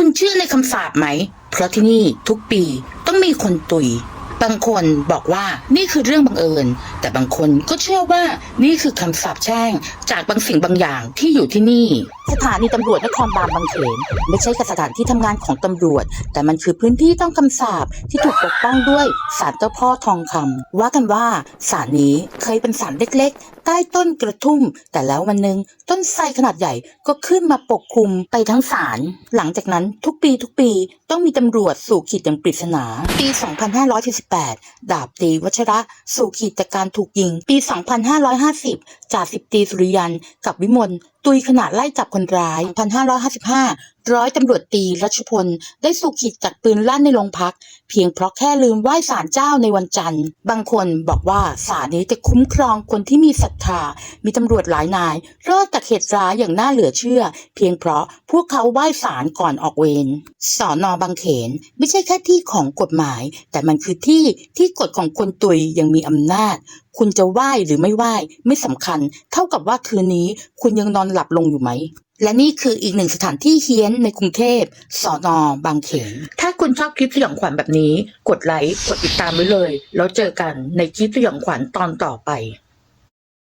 คุณเชื่อในคำสาปไหม เพราะที่นี่ทุกปีต้องมีคนตุย บางคนบอกว่านี่คือเรื่องบังเอิญ แต่บางคนก็เชื่อว่านี่คือคำสาปแช่ง จากบางสิ่งบางอย่างที่อยู่ที่นี่ สถานีตำรวจนครบาลบางเขนไม่ใช่สถานที่ทำงานของตำรวจ แต่มันคือพื้นที่ต้องคำสาปที่ถูกปกป้องด้วยศาลเจ้าพ่อทองคำว่ากันว่าศาลนี้เคยเป็นศาลเล็กๆ ใต้ต้นกระทุ่ม แต่แล้ววันหนึ่งต้นไทรขนาดใหญ่ก็ขึ้นมาปกคลุมไปทั้งศาลหลังจากนั้นทุกปีทุกปีต้องมีตำรวจสู่ขีดอย่างปริศนาปี28 ดาบตีวัชระสู่ขีดจากการถูกยิง ปี 2550 จ่าสิบตีสุริยัน กับวิมลตุยขณะไล่จับคนร้าย 1555 ร้อยตำรวจตีรัชพล ได้สูขีดจากปืนลั่นในโรงพัก เพียงเพราะแค่ลืมไหว้ศาลเจ้าในวันจันทร์ บางคนบอกว่าศาลนี้จะคุ้มครองคนที่มีศรัทธา มีตำรวจหลายนาย รอดจากเหตุร้ายอย่างน่าเหลือเชื่อ เพียงเพราะพวกเขาไหว้ศาลก่อนออกเวร สอนอบางเขนไม่ใช่แค่ที่ของกฎหมาย แต่มันคือที่ที่กฎของคนตุยยังมีอำนาจ คุณจะไหว้หรือไม่ไหว้ไม่สำคัญ เท่ากับว่าคืนนี้คุณยังนอนอนหลับลงอยู่ไหม และนี่คืออีกหนึ่งสถานที่เฮี้ยนในกรุงเทพสอนอบางเขน ถ้าคุณชอบคลิปสยองขวัญแบบนี้ กดไลค์ กดติดตามไว้เลย แล้วเจอกันในคลิปสยองขวัญตอนต่อไป